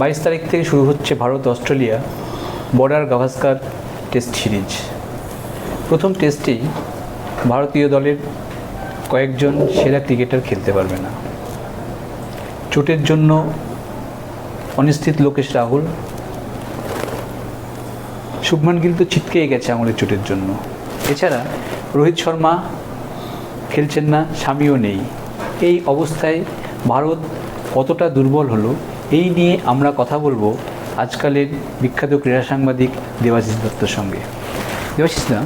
বাইশ তারিখ থেকে শুরু হচ্ছে Bharat Australia Border Gavaskar test series. প্রথম টেস্টেই ভারতীয় দলের কয়েকজন সেরা ক্রিকেটার খেলতে পারবে না। চোটের জন্য অনিশ্চিত লোকেশ রাহুল। শুভমান গিল তো ছিটকেই গেছে আমাদের চোটের জন্য। এছাড়া রোহিত শর্মা খেলছেন না, স্বামীও নেই। এই অবস্থায় ভারত কতটা দুর্বল হলো এই নিয়ে আমরা কথা বলব আজকালের বিখ্যাত ক্রীড়া সাংবাদিক দেবাশিস দত্তর সঙ্গে। দেবাশিস না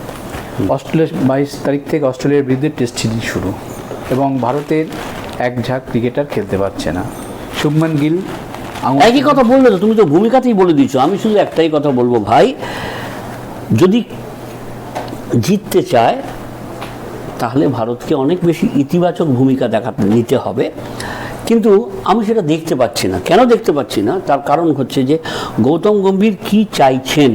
অস্ট্রেলিয়া বাইশ তারিখ থেকে অস্ট্রেলিয়ার বিরুদ্ধে টেস্ট সিরিজ শুরু এবং ভারতের এক ঝাঁক ক্রিকেটার খেলতে পারছে না। শুভমান গিল একই কথা বললে তো তুমি তো ভূমিকাতেই বলে দিচ্ছ আমি শুধু একটাই কথা বলব ভাই যদি জিততে চায় তাহলে ভারতকে অনেক বেশি ইতিবাচক ভূমিকা দেখাতে নিতে হবে। কিন্তু আমি সেটা দেখতে পাচ্ছি না। কেন দেখতে পাচ্ছি না? তার কারণ হচ্ছে যে গৌতম গম্ভীর কি চাইছেন?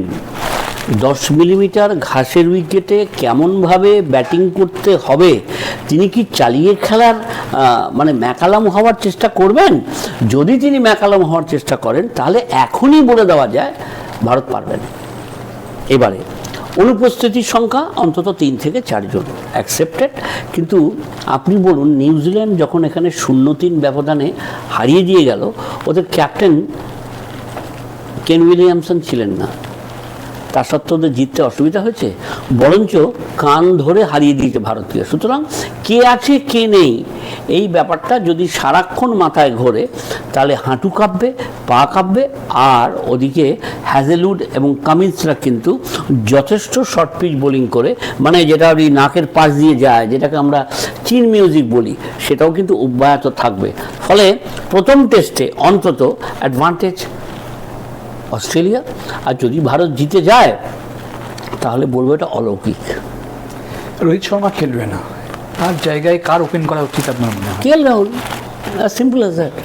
দশ মিলিমিটার ঘাসের উইকেটে কেমনভাবে ব্যাটিং করতে হবে? তিনি কি চালিয়ে খেলার মানে ম্যাকালাম হওয়ার চেষ্টা করবেন? যদি তিনি ম্যাকালাম হওয়ার চেষ্টা করেন, তাহলে এখনই বলে দেওয়া যায়, ভারত পারবেন এবারে অনুপস্থিতির সংখ্যা অন্তত তিন থেকে চারজন অ্যাকসেপ্টেড কিন্তু আপনি বলুন নিউজিল্যান্ড যখন এখানে শূন্য তিন ব্যবধানে হারিয়ে দিয়ে গেল, ওদের ক্যাপ্টেন কেন উইলিয়ামসন ছিলেন না? তা সত্ত্বেও ওদের জিততে অসুবিধা হয়েছে। বরঞ্চ কান ধরে হারিয়ে দিয়েছে ভারতীয়। সুতরাং কে আছে, কে নেই, এই ব্যাপারটা যদি সারাক্ষণ মাথায় ঘোরে, তাহলে হাঁটু কাঁপবে, পা কাঁপবে, আর ওদিকে হ্যাজেলউড এবং কামিন্সরা কিন্তু যথেষ্ট শর্ট পিচ বোলিং করে মানে যেটা ওই নাকের পাশ দিয়ে যায়, যেটাকে আমরা চিন মিউজিক বলি, সেটাও কিন্তু অব্যাহত থাকবে। ফলে প্রথম টেস্টে অন্তত অ্যাডভান্টেজ অস্ট্রেলিয়া আর যদি ভারত জিতে যায় তাহলে বলব এটা অলৌকিক। রোহিত শর্মা খেলবে না। তার জায়গায় কার ওপেন করা উচিত আপনার মনে হয়? K L Rahul simple as that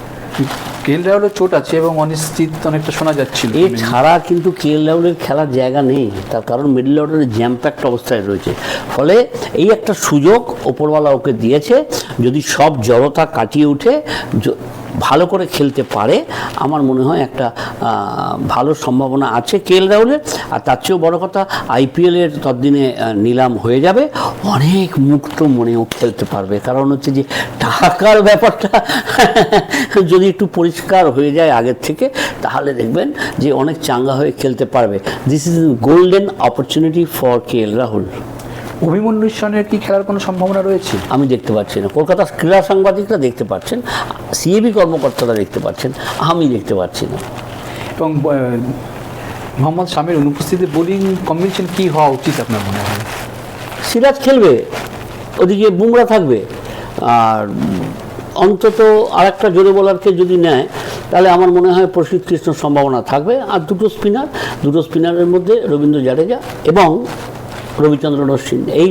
KL রাহুলের চোট আছে এবং অনিশ্চিত অনেকটা শোনা যাচ্ছিল। এছাড়া কিন্তু কে এল রাহুলের খেলার জায়গা নেই। তার কারণ মিডল অর্ডারে জ্যাম প্যাক্ট অবস্থায় রয়েছে। ফলে এই একটা সুযোগ ওপরওয়ালা ওকে দিয়েছে। যদি সব জড়তা কাটিয়ে উঠে ভালো করে খেলতে পারে আমার মনে হয় একটা ভালো সম্ভাবনা আছে কে এল রাহুলের। আর তার চেয়েও বড় কথা আইপিএলের ততদিনে আহ, নিলাম হয়ে যাবে। অনেক মুক্ত মনেও খেলতে পারবে। কারণ হচ্ছে যে টাকার ব্যাপারটা যদি একটু পরিষ্কার হয়ে যায় আগের থেকে তাহলে দেখবেন যে অনেক চাঙ্গা হয়ে খেলতে পারবে। This is golden opportunity for K L Rahul. Abhimanyu সেনের কি খেলার কোনো সম্ভাবনা রয়েছে? আমি দেখতে পাচ্ছি না। কলকাতার ক্রীড়া সাংবাদিকরা দেখতে পাচ্ছেন সিএবি কর্মকর্তারা দেখতে পাচ্ছেন আমি দেখতে পাচ্ছি না। এবং মোহাম্মদ শামির অনুপস্থিতিতে বোলিং কম্বিনেশন কি হওয়া উচিত আপনার মনে হয়? সিরাজ খেলবে ওদিকে বুমরা থাকবে। আর অন্তত আরেকটা জোরে বলারকে যদি নেয় তাহলে আমার মনে হয় প্রসিদ্ধ কৃষ্ণর সম্ভাবনা থাকবে। আর দুটো স্পিনার দুটো স্পিনারের মধ্যে রবীন্দ্র জাডেজা এবং রবিচন্দ্র অশ্বিন এই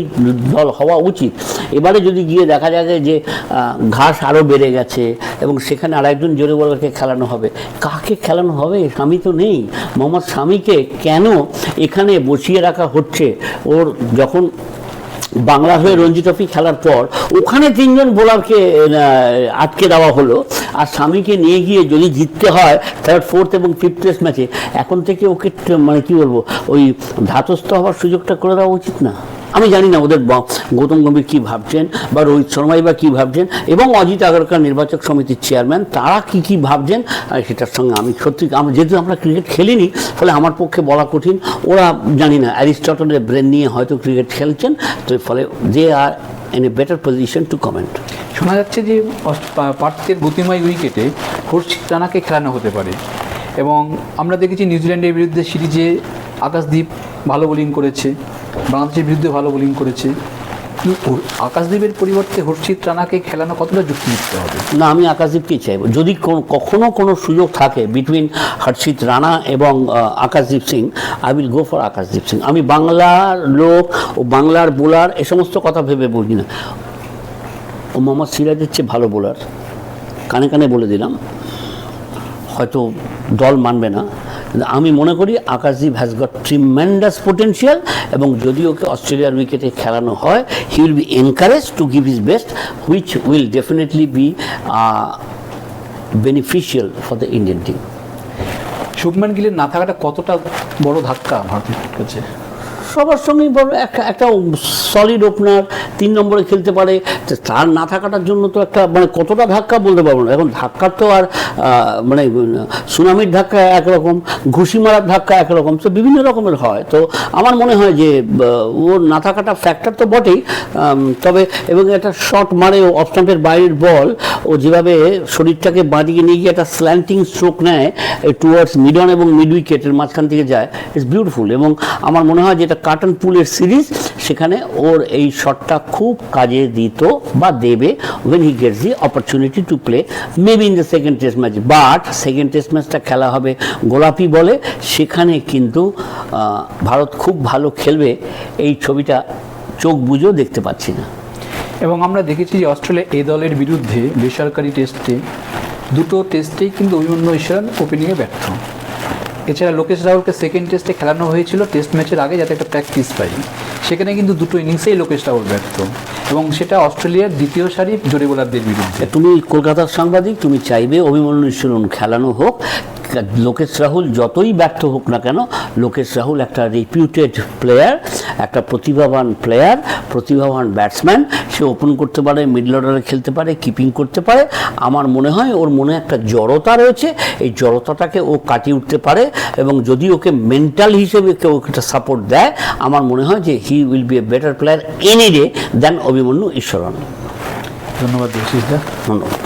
দল হওয়া উচিত। এবারে যদি গিয়ে দেখা যায় যে ঘাস আরও বেড়ে গেছে এবং সেখানে আর একজন জোরে বলকে খেলানো হবে, কাকে খেলানো হবে? স্বামী তো নেই। মোহাম্মদ স্বামীকে কেন এখানে বসিয়ে রাখা হচ্ছে? ওর যখন বাংলা হয়ে রঞ্জি ট্রফি খেলার পর ওখানে তিনজন বোলারকে আটকে দেওয়া হলো। আর স্বামীকে নিয়ে গিয়ে যদি জিততে হয় থার্ড ফোর্থ এবং ফিফথ টেস্ট ম্যাচে এখন থেকে ওকে মানে কি বলব, ওই ধাতস্থ হওয়ার সুযোগটা করে দেওয়া উচিত না? আমি জানি না ওদের গৌতম গম্ভীর কী ভাবছেন, বা রোহিত শর্মাই বা কী ভাবছেন, এবং অজিত আগরকার নির্বাচক সমিতির চেয়ারম্যান, তারা কি কি ভাবছেন সেটার সঙ্গে আমি সত্যি আমরা যেহেতু আমরা ক্রিকেট খেলিনি, ফলে আমার পক্ষে বলা কঠিন। ওরা জানি না, অ্যারিস্টটলের ব্রেন নিয়ে হয়তো ক্রিকেট খেলছেন, তো ফলে they are in a better position to comment শোনা যাচ্ছে যে পার্থের গতিময় উইকেটে হর্ষিত রানাকে খেলানো হতে পারে। এবং আমরা দেখেছি নিউজিল্যান্ডের বিরুদ্ধে সিরিজে আকাশদ্বীপ ভালো বোলিং করেছে। বাংলাদেশের বিরুদ্ধে ভালো বোলিং করেছে। আকাশদ্বীপের পরিবর্তে হর্ষিত রানাকে খেলানো কতটা যুক্তিযুক্ত হবে? না, আমি আকাশদীপকেই চাইব। যদি কখনো কোনো সুযোগ থাকে বিটুইন হর্ষিত রানা এবং Akashdeep Singh I will go for Akashdeep Singh. আমি বাংলার লোক ও বাংলার বোলার এ সমস্ত কথা ভেবে বলি না। ও মোহাম্মদ সিরাজের চেয়ে ভালো বোলার কানে কানে বলে দিলাম। হয়তো দল মানবে না। আমি মনে করি Akashdeep has got tremendous potential এবং যদি ওকে অস্ট্রেলিয়ার উইকেটে খেলানো হয় he will be encourage to give his best which will definitely be beneficial for the Indian team Shubman গিলের না থাকাটা কতটা বড় ধাক্কা ভারতের কাছে সবার সঙ্গেই বড় একটা একটা সলিড ওপেনার তিন নম্বরে খেলতে পারে। তার না থাকাটার জন্য তো একটা মানে কতটা ধাক্কা বলতে পারব না। এখন ধাক্কার তো আর মানে সুনামির ধাক্কা একরকম, ঘুষি মারার ধাক্কা একরকম, তো বিভিন্ন রকমের হয়। তো আমার মনে হয় যে ওর না থাকাটা ফ্যাক্টর তো বটেই তবে এবং একটা শট মারে অফ স্টাম্পের বাইরের বল ও যেভাবে শরীরটাকে বাঁদিকে নিয়ে গিয়ে একটা স্ল্যান্টিং স্ট্রোক নেয় টুয়ার্ডস মিডন এবং মিড উইকেটের মাঝখান থেকে যায় ইটস বিউটিফুল এবং আমার মনে হয় যে এটা কার্টন পুলের সিরিজ সেখানে ওর এই শটটা খুব কাজে দিত বা দেবে when he gets the opportunity to play maybe in the second test match but second test ম্যাচটা খেলা হবে, গোলাপি বলে। সেখানে কিন্তু ভারত খুব ভালো খেলবে, এই ছবিটা চোখ বুঝেও দেখতে পাচ্ছি না। এবং আমরা দেখেছি যে অস্ট্রেলিয়া এই দলের বিরুদ্ধে বেসরকারি টেস্টে দুটো টেস্টেই কিন্তু অভিমন্যু ঈশ্বরন ওপেনিংয়ে ব্যর্থ। এছাড়া লোকেশ রাহুলকে সেকেন্ড টেস্টে খেলানো হয়েছিল টেস্ট ম্যাচের আগে যাতে একটা প্র্যাকটিস পাই। সেখানে কিন্তু দুটো ইনিংসেই লোকেশ রাহুল ব্যর্থ এবং সেটা অস্ট্রেলিয়ার দ্বিতীয় সারি জোরে বিরুদ্ধে। তুমি কলকাতার সাংবাদিক, তুমি চাইবে অভিমন্যু ঈশ্বরন খেলানো হোক। লোকেশ রাহুল যতই ব্যর্থ হোক না কেন লোকেশ রাহুল একটা রেপিউটেড প্লেয়ার একটা প্রতিভাবান প্লেয়ার প্রতিভাবান ব্যাটসম্যান সে ওপেন করতে পারে মিডল অর্ডারে খেলতে পারে কিপিং করতে পারে। আমার মনে হয় ওর মনে একটা জড়তা রয়েছে এই জড়তাটাকে ও কাটিয়ে উঠতে পারে এবং যদি ওকে মেন্টাল হিসেবে কেউ একটা সাপোর্ট দেয় আমার মনে হয় যে he will be a better player any day than Abhimanyu Easwaran. ধন্যবাদ দেশিসদা ধন্যবাদ।